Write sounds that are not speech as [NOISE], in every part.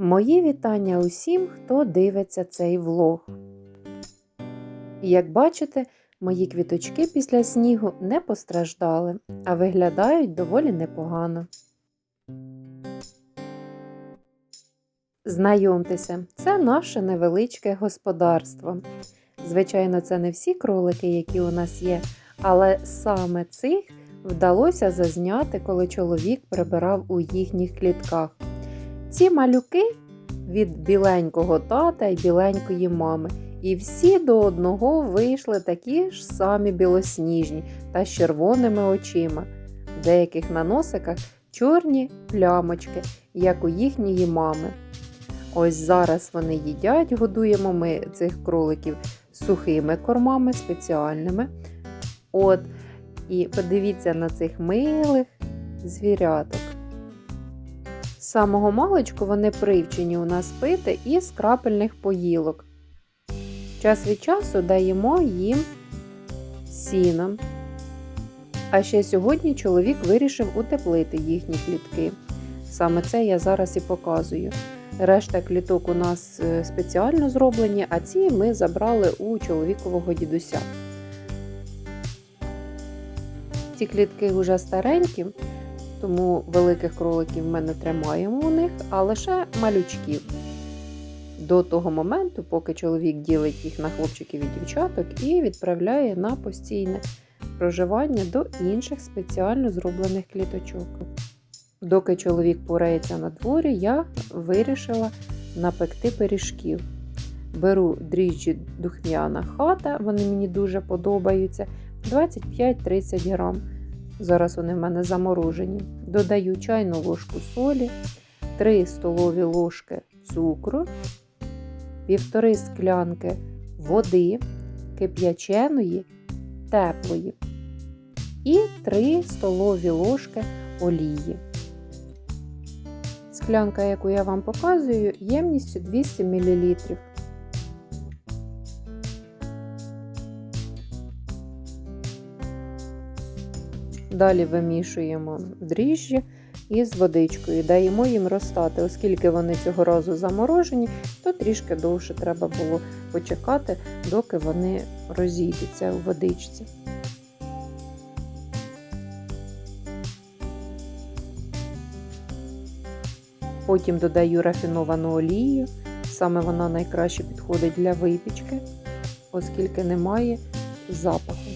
Мої вітання усім, хто дивиться цей влог. Як бачите, мої квіточки після снігу не постраждали, а виглядають доволі непогано. Знайомтеся, це наше невеличке господарство. Звичайно, це не всі кролики, які у нас є, але саме цих вдалося зазняти, коли чоловік прибирав у їхніх клітках. Ці малюки від біленького тата і біленької мами. І всі до одного вийшли такі ж самі білосніжні та з червоними очима. В деяких на носиках чорні плямочки, як у їхньої мами. Ось зараз вони їдять, годуємо ми цих кроликів сухими кормами, спеціальними. От, і подивіться на цих милих звіряток. З самого маличку вони привчені у нас пити із крапельних поїлок. Час від часу даємо їм сіном. А ще сьогодні чоловік вирішив утеплити їхні клітки. Саме це я зараз і показую. Решта кліток у нас е, спеціально зроблені, а ці ми забрали у чоловікового дідуся. Ці клітки вже старенькі, тому великих кроликів ми не тримаємо у них, а лише малючків. До того моменту, поки чоловік ділить їх на хлопчиків і дівчаток і відправляє на постійне проживання до інших спеціально зроблених кліточок. Доки чоловік порається на дворі, я вирішила напекти пиріжків. Беру дріжджі духмяна хата, вони мені дуже подобаються. 25-30 грам. Зараз вони в мене заморожені. Додаю чайну ложку солі, 3 столові ложки цукру, півтори склянки води кип'яченої, теплої і 3 столові ложки олії. Склянка, яку я вам показую, ємністю 200 мл. Далі вимішуємо дріжджі із водичкою, даємо їм розтати, оскільки вони цього разу заморожені, то трішки довше треба було почекати, доки вони розійдуться у водичці. Потім додаю рафіновану олію, саме вона найкраще підходить для випічки, оскільки немає запаху.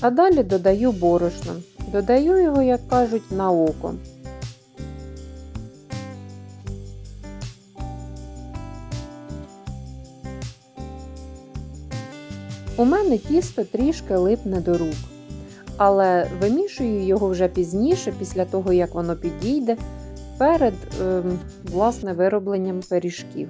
А далі додаю борошно. Додаю його, як кажуть, на око. У мене тісто трішки липне до рук, але вимішую його вже пізніше, після того, як воно підійде, перед е, власне виробленням пиріжків.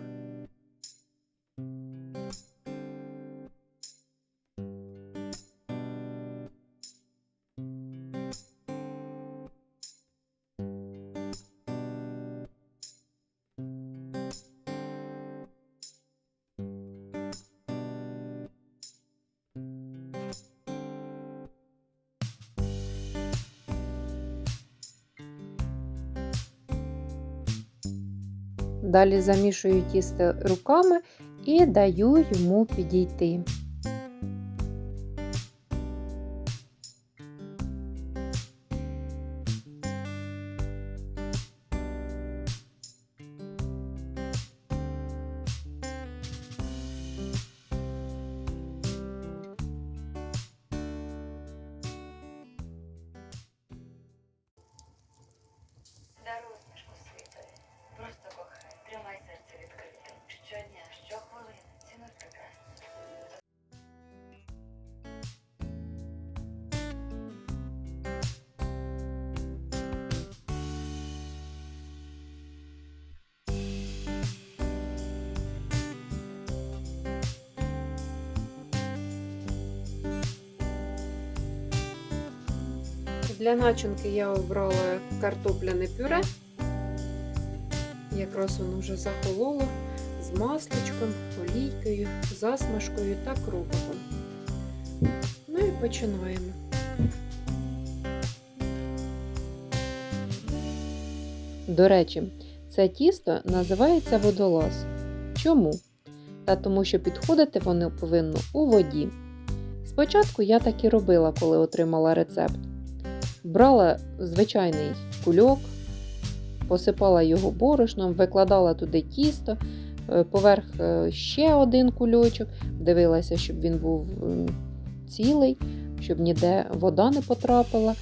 Далі замішую тісто руками і даю йому підійти. Для начинки я обрала картопляне пюре. Якраз воно вже захололо з масличком, олійкою, засмажкою та кропиком. Ну і починаємо. До речі, це тісто називається водолаз. Чому? Та тому, що підходити воно повинно у воді. Спочатку я так і робила, коли отримала рецепт. Брала звичайний кульок, посипала його борошном, викладала туди тісто, е, поверх е, ще один кульочок, дивилася, щоб він був цілий, щоб ніде вода не потрапила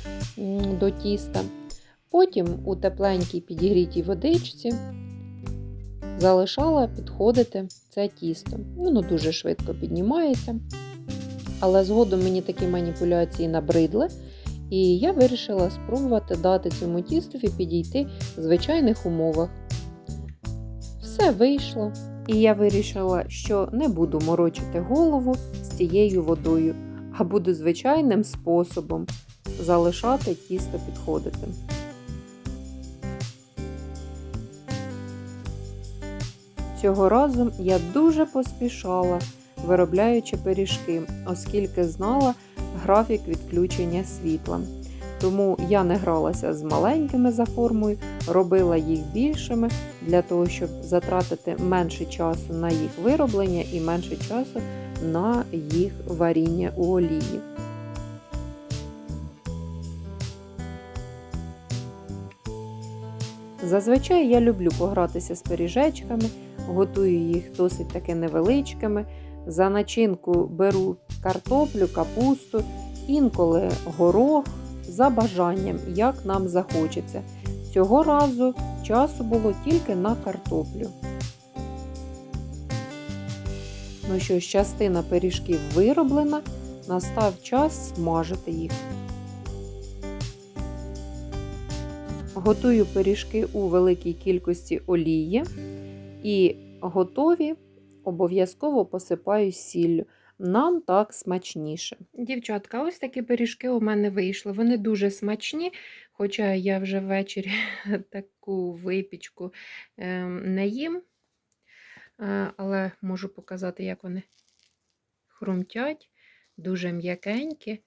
до тіста. Потім у тепленькій підігрітій водичці залишала підходити це тісто. Воно дуже швидко піднімається. Але згодом мені такі маніпуляції набридли, і я вирішила спробувати дати цьому тістові підійти в звичайних умовах. Все вийшло. І я вирішила, що не буду морочити голову з цією водою, а буду звичайним способом залишати тісто підходити. Цього разу я дуже поспішала, виробляючи пиріжки, оскільки знала графік відключення світла. Тому я не гралася з маленькими за формою, робила їх більшими для того, щоб затратити менше часу на їх вироблення і менше часу на їх варіння у олії. Зазвичай я люблю погратися з пиріжечками, готую їх досить таки невеличкими. За начинку беру картоплю, капусту, інколи горох за бажанням, як нам захочеться. Цього разу часу було тільки на картоплю. Ну що ж, частина пиріжків вироблена, настав час смажити їх. Готую пиріжки у великій кількості олії і готові обов'язково посипаю сіллю. Нам так смачніше. Дівчатка, ось такі пиріжки у мене вийшли. Вони дуже смачні, хоча я вже ввечері [LAUGHS] таку випічку ем, не їм, Е, але можу показати, як вони хрумтять, дуже м'якенькі.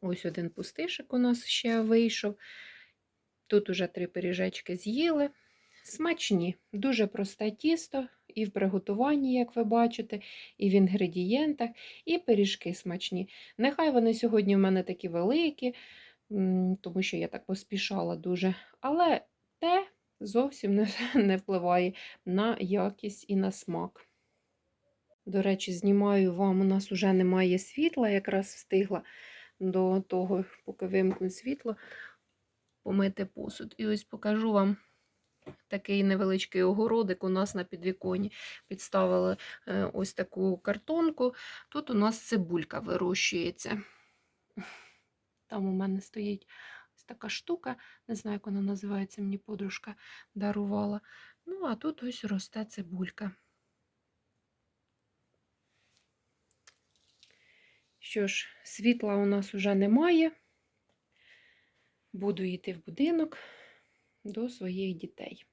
Ось один пустишик у нас ще вийшов. Тут уже три пиріжечки з'їли. Смачні, дуже просте тісто і в приготуванні, як ви бачите, і в інгредієнтах, і пиріжки смачні. Нехай вони сьогодні в мене такі великі, тому що я так поспішала дуже. Але те зовсім [LAUGHS] не, впливає на якість і на смак. До речі, знімаю вам, у нас вже немає світла, якраз встигла до того, поки вимкну світло, помити посуд. І ось покажу вам такий невеличкий огородик у нас на підвіконі. Підставили е, ось таку картонку. Тут у нас цибулька вирощується. Там у мене стоїть ось така штука, не знаю, як вона називається, мені подружка дарувала. Ну, а тут ось росте цибулька. Що ж, світла у нас уже немає. Буду йти в будинок до своїх дітей.